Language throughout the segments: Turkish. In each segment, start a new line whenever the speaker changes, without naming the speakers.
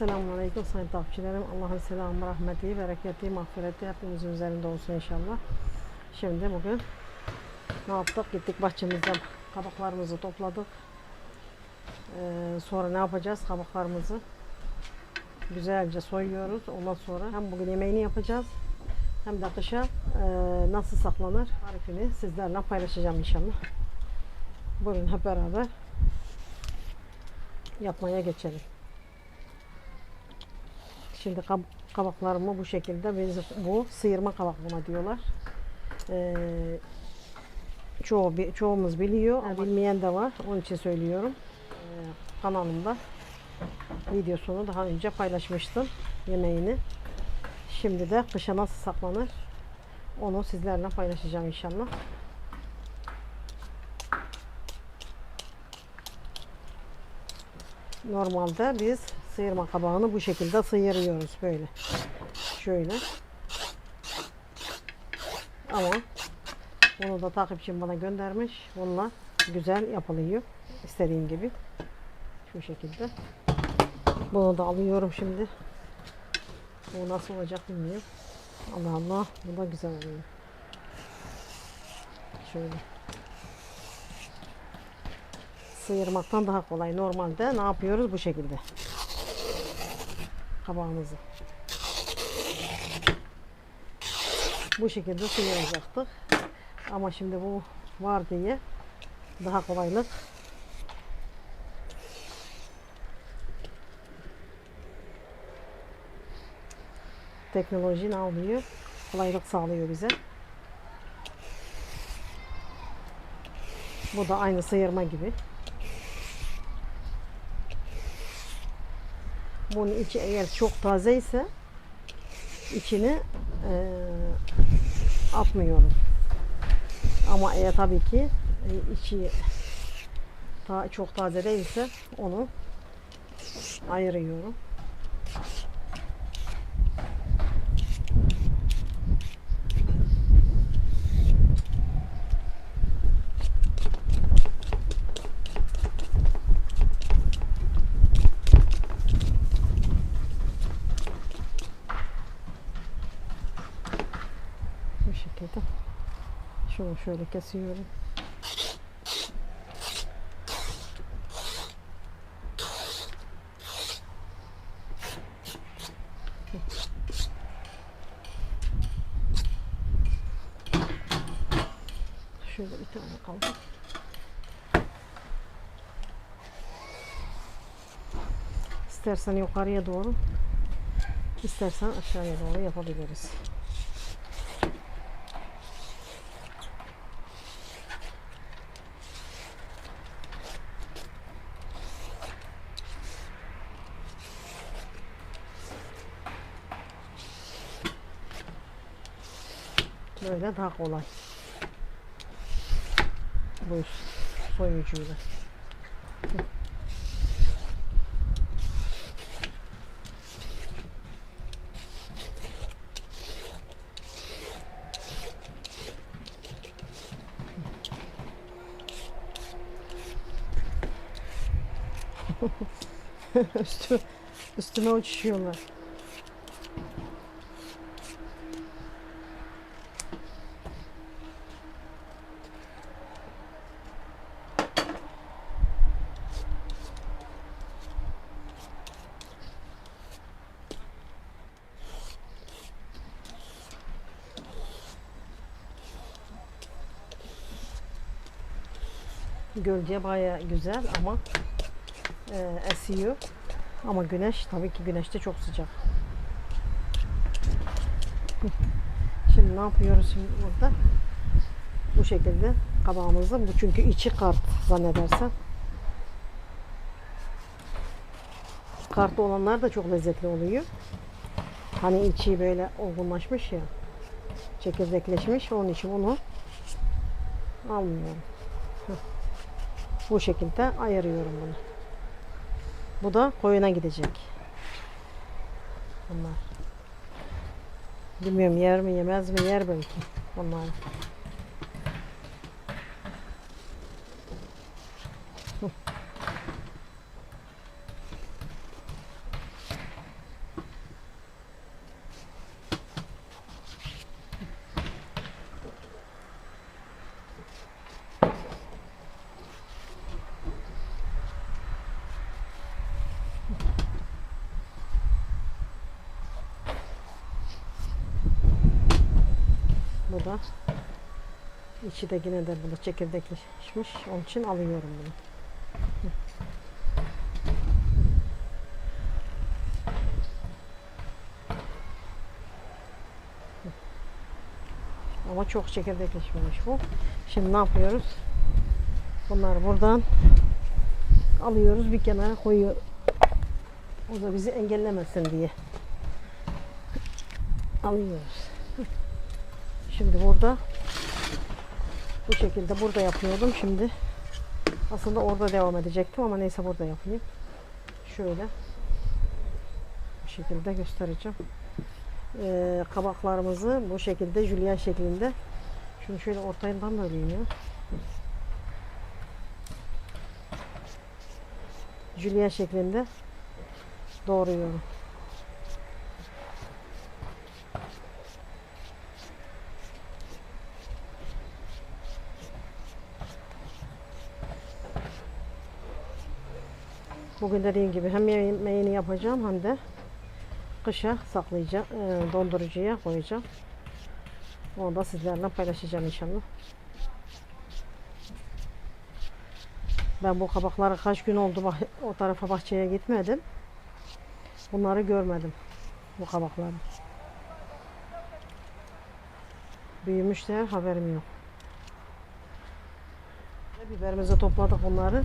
Selamun Aleyküm sayın takipçilerim. Allah'ın selamı, rahmeti, bereketi, mağfireti hepimizin üzerinde olsun inşallah. Şimdi bugün ne yaptık? Gittik bahçemizden kabaklarımızı topladık. Ee, sonra ne yapacağız? Kabaklarımızı güzelce soyuyoruz. Ondan sonra hem bugün yemeğini yapacağız hem de kışa e, nasıl saklanır tarifini sizlerle paylaşacağım inşallah. Buyurun hep beraber yapmaya geçelim. Şimdi kab- kabaklarımı bu şekilde biz bu sıyırma kabak buna diyorlar. Ee, çoğu çoğumuz biliyor ama bilmeyen de var. Onun için söylüyorum. Ee, kanalımda videosunu daha önce paylaşmıştım yemeğini. Şimdi de kışa nasıl saklanır onu sizlerle paylaşacağım inşallah. Normalde biz sıyırma kabağını bu şekilde sıyırıyoruz böyle. Şöyle. Ama bunu da takipçim bana göndermiş. Bununla güzel yapılıyor. İstediğim gibi. Şu şekilde. Bunu da alıyorum şimdi. Bu nasıl olacak bilmiyorum. Allah Allah. Bu da güzel oluyor. Şöyle. Sıyırmaktan daha kolay. Normalde ne yapıyoruz? Bu şekilde. Kabağımızı. Bu şekilde sıyıracaktık. Ama şimdi bu var diye daha kolaylık teknoloji ne oluyor? Kolaylık sağlıyor bize. Bu da aynı sıyırma gibi. Bunun içi eğer çok taze ise içini eee, atmıyorum. Ama eğer tabii ki e, içi ta, çok taze değilse onu ayırıyorum. Bu şekilde. Şunu şöyle kesiyorum. Şöyle bir tane kaldı. İstersen yukarıya doğru, istersen aşağıya doğru yapabiliriz. Böyle daha kolay. Bu soyucuyla. Üstüme, üstüme uçuşuyorlar. Gölge baya güzel ama e, esiyor. Ama güneş tabii ki güneşte çok sıcak. Şimdi ne yapıyoruz şimdi burada? Bu şekilde kabağımızı bu çünkü içi kart zannedersen. Kartlı olanlar da çok lezzetli oluyor. Hani içi böyle olgunlaşmış ya. Çekirdekleşmiş. Onun için bunu almıyorum. Bu şekilde ayırıyorum bunu. Bu da koyuna gidecek. Bunlar. Bilmiyorum yer mi yemez mi yer belki. Bunlar. Bu da içi de yine de burada çekirdekleşmiş. Onun için alıyorum bunu. Ama çok çekirdekleşmemiş bu. Şimdi ne yapıyoruz? Bunları buradan alıyoruz bir kenara koyuyoruz. O da bizi engellemesin diye. Alıyoruz. Şimdi burada bu şekilde burada yapıyordum. Şimdi aslında orada devam edecektim ama neyse burada yapayım. Şöyle bu şekilde göstereceğim. Ee, kabaklarımızı bu şekilde jülyen şeklinde şunu şöyle ortadan böleyim ya. Jülyen şeklinde doğruyorum. Bugün dediğim gibi hem yemeğini yapacağım hem de kışa saklayacağım, e, dondurucuya koyacağım. Onu da sizlerle paylaşacağım inşallah. Ben bu kabakları kaç gün oldu o tarafa bahçeye gitmedim. Bunları görmedim. Bu kabakları. Büyümüşler haberim yok. Biberimizi topladık bunları.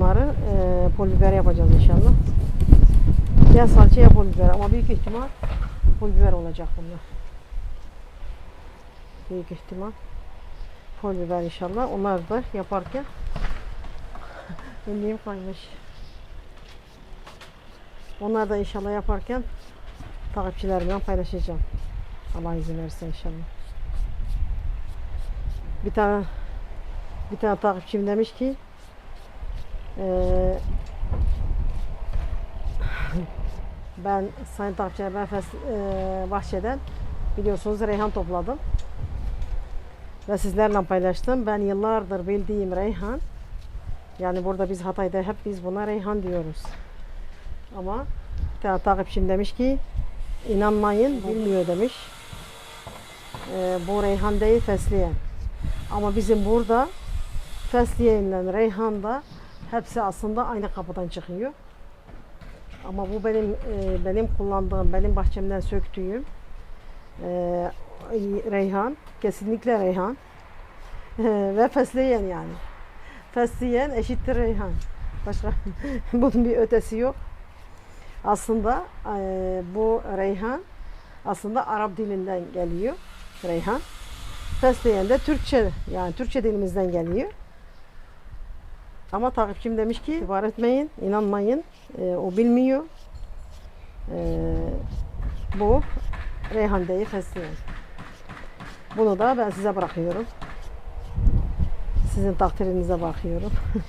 Bunları e, pul biber yapacağız inşallah. Ya salça ya pul biber ama büyük ihtimal pul biber olacak bunlar. Büyük ihtimal pul biber inşallah. Onlar da yaparken Önlüğüm kaymış. Onlar da inşallah yaparken takipçilerimle paylaşacağım. Allah izin verirse inşallah. Bir tane bir tane takipçim demiş ki eee, ben sayın takipçiler ben fes, eee, bahçeden biliyorsunuz reyhan topladım. Ve sizlerle paylaştım. Ben yıllardır bildiğim reyhan yani burada biz Hatay'da hep biz buna reyhan diyoruz. Ama tane takipçim demiş ki inanmayın bilmiyor demiş. Ee, bu reyhan değil fesleğen. Ama bizim burada fesleğenle reyhan da hepsi aslında aynı kapıdan çıkıyor. Ama bu benim e, benim kullandığım, benim bahçemden söktüğüm e, reyhan, kesinlikle reyhan ve fesleğen yani. Fesleğen eşittir reyhan. Başka bunun bir ötesi yok. Aslında e, bu reyhan aslında Arap dilinden geliyor reyhan. Fesleğen de Türkçe yani Türkçe dilimizden geliyor. Ama takipçim demiş ki var etmeyin, inanmayın. E, o bilmiyor. E, bu reyhan değil fesleğen. Bunu da ben size bırakıyorum. Sizin takdirinize bakıyorum.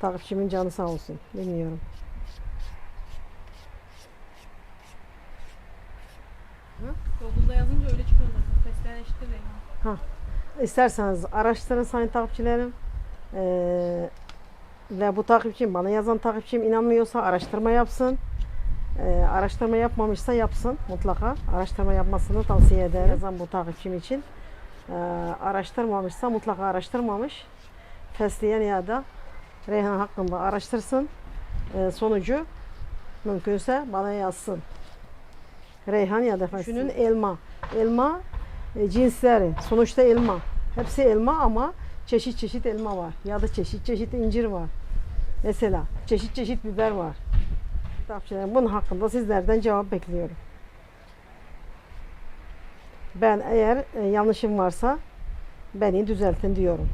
Takipçimin canı sağ olsun. Bilmiyorum.
Google'da yazınca öyle çıkıyor zaten. Fesleğen eşittir reyhan.
İsterseniz araştırın sayın takipçilerim. Ee, ve bu takipçim, bana yazan takipçim inanmıyorsa araştırma yapsın. Ee, araştırma yapmamışsa yapsın mutlaka. Araştırma yapmasını tavsiye ederim. Yazan bu takipçim için. Ee, araştırmamışsa mutlaka araştırmamış. Fesleğen ya da Reyhan hakkında araştırsın. Ee, sonucu mümkünse bana yazsın. Reyhan ya da Düşünün elma. Elma cinsleri. Sonuçta elma. Hepsi elma ama çeşit çeşit elma var. Ya da çeşit çeşit incir var. Mesela çeşit çeşit biber var. Kitapçılarım bunun hakkında sizlerden cevap bekliyorum. Ben eğer e, yanlışım varsa beni düzeltin diyorum.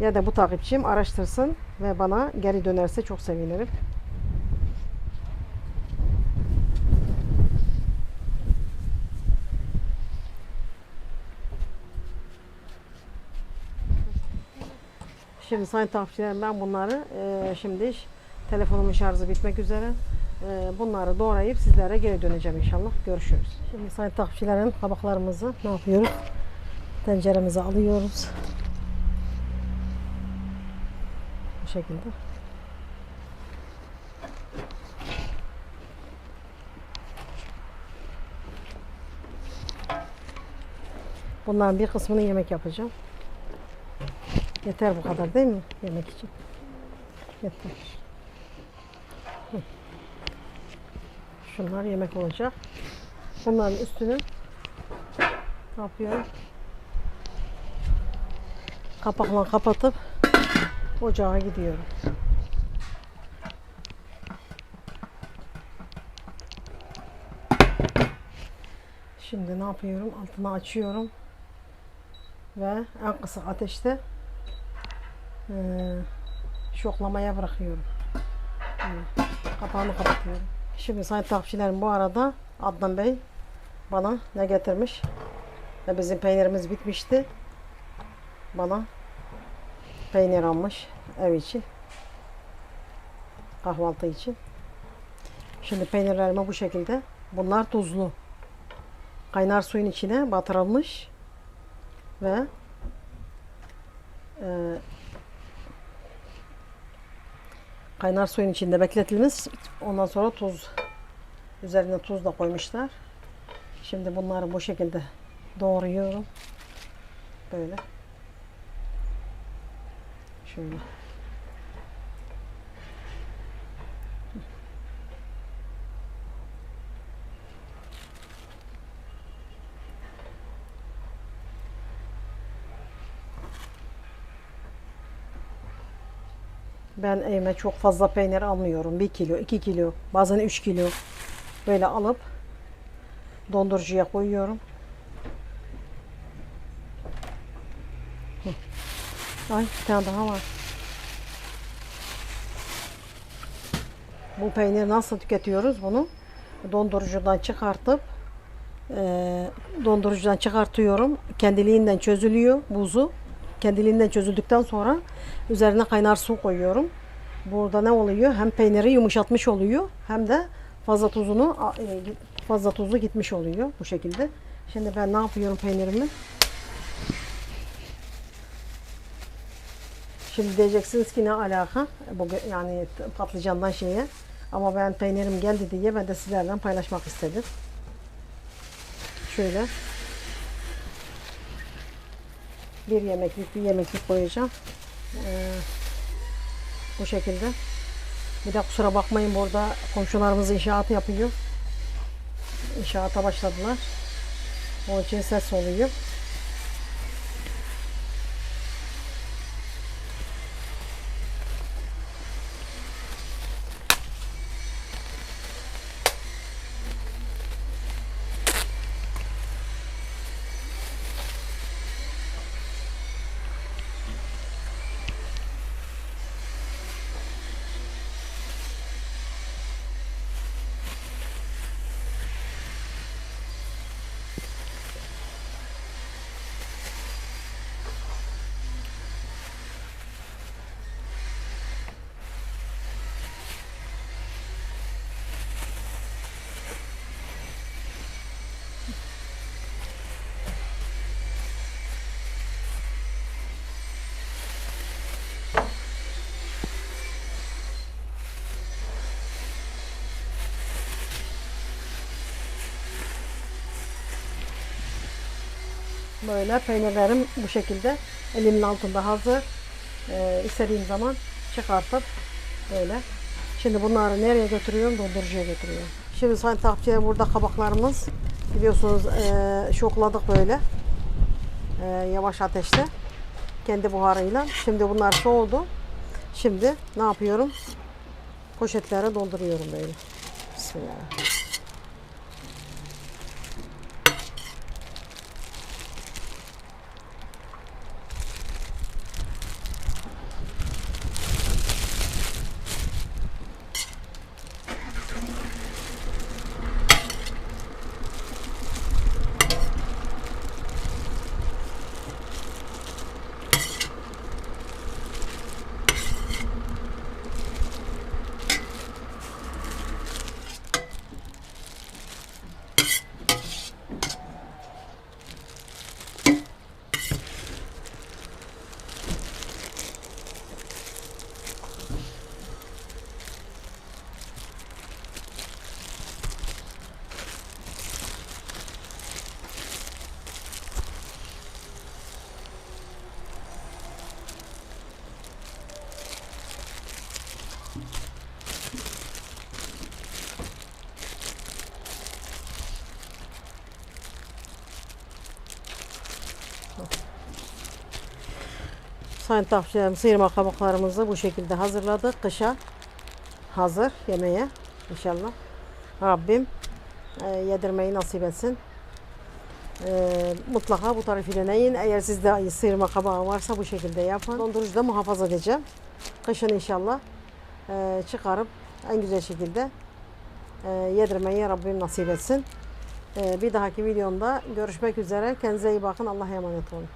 Ya da bu takipçim araştırsın ve bana geri dönerse çok sevinirim. Şimdi sayın takipçilerim ben bunları e, şimdi telefonumun şarjı bitmek üzere. E, bunları doğrayıp sizlere geri döneceğim inşallah. Görüşürüz. Şimdi sayın takipçilerim kabaklarımızı ne yapıyoruz? Tenceremize alıyoruz. Bu şekilde. Bunların bir kısmını yemek yapacağım. Yeter bu kadar değil mi? Yemek için. Yeter. Şunlar yemek olacak. Bunların üstünü ne yapıyorum? Kapakla kapatıp ocağa gidiyorum. Şimdi ne yapıyorum? Altını açıyorum. Ve en kısık ateşte eee, şoklamaya bırakıyorum. Böyle. Kapağını kapatıyorum. Şimdi sayın takipçilerim bu arada Adnan Bey bana ne getirmiş? Ve bizim peynirimiz bitmişti. Bana peynir almış ev için. Kahvaltı için. Şimdi peynirlerimi bu şekilde. Bunlar tuzlu. Kaynar suyun içine batırılmış ve e, kaynar suyun içinde bekletilmiş. Ondan sonra tuz üzerine tuz da koymuşlar. Şimdi bunları bu şekilde doğruyorum. Böyle. Şöyle. Ben evime çok fazla peynir almıyorum. 1 kilo, 2 kilo, bazen 3 kilo böyle alıp dondurucuya koyuyorum. Ay bir tane daha var. Bu peyniri nasıl tüketiyoruz bunu? Dondurucudan çıkartıp eee, dondurucudan çıkartıyorum. Kendiliğinden çözülüyor buzu. Kendiliğinden çözüldükten sonra üzerine kaynar su koyuyorum. Burada ne oluyor? Hem peyniri yumuşatmış oluyor hem de fazla tuzunu e, fazla tuzu gitmiş oluyor bu şekilde. Şimdi ben ne yapıyorum peynirimi? Şimdi diyeceksiniz ki ne alaka? Bu yani patlıcandan şeye. Ama ben peynirim geldi diye ben de sizlerle paylaşmak istedim. Şöyle bir yemeklik bir yemeklik koyacağım. Ee, bu şekilde. Bir de kusura bakmayın burada komşularımız inşaat yapıyor. İnşaata başladılar. Onun için ses oluyor. Böyle peynirlerim bu şekilde elimin altında hazır. Ee, istediğim zaman çıkartıp böyle. Şimdi bunları nereye götürüyorum? Dondurucuya götürüyorum. Şimdi sayın takipçiler burada kabaklarımız biliyorsunuz eee, şokladık böyle. Eee, yavaş ateşte. Kendi buharıyla. Şimdi bunlar soğudu. Şimdi ne yapıyorum? Poşetlere dolduruyorum böyle. Bismillah. Sayın takipçilerim sıyırma kabuklarımızı bu şekilde hazırladık. Kışa hazır yemeğe inşallah. Rabbim e, yedirmeyi nasip etsin. E, mutlaka bu tarifi deneyin. Eğer sizde sıyırma kabağı varsa bu şekilde yapın. Dondurucuda muhafaza edeceğim. Kışın inşallah e, çıkarıp en güzel şekilde e, yedirmeyi Rabbim nasip etsin. E, bir dahaki videomda görüşmek üzere. Kendinize iyi bakın. Allah'a emanet olun.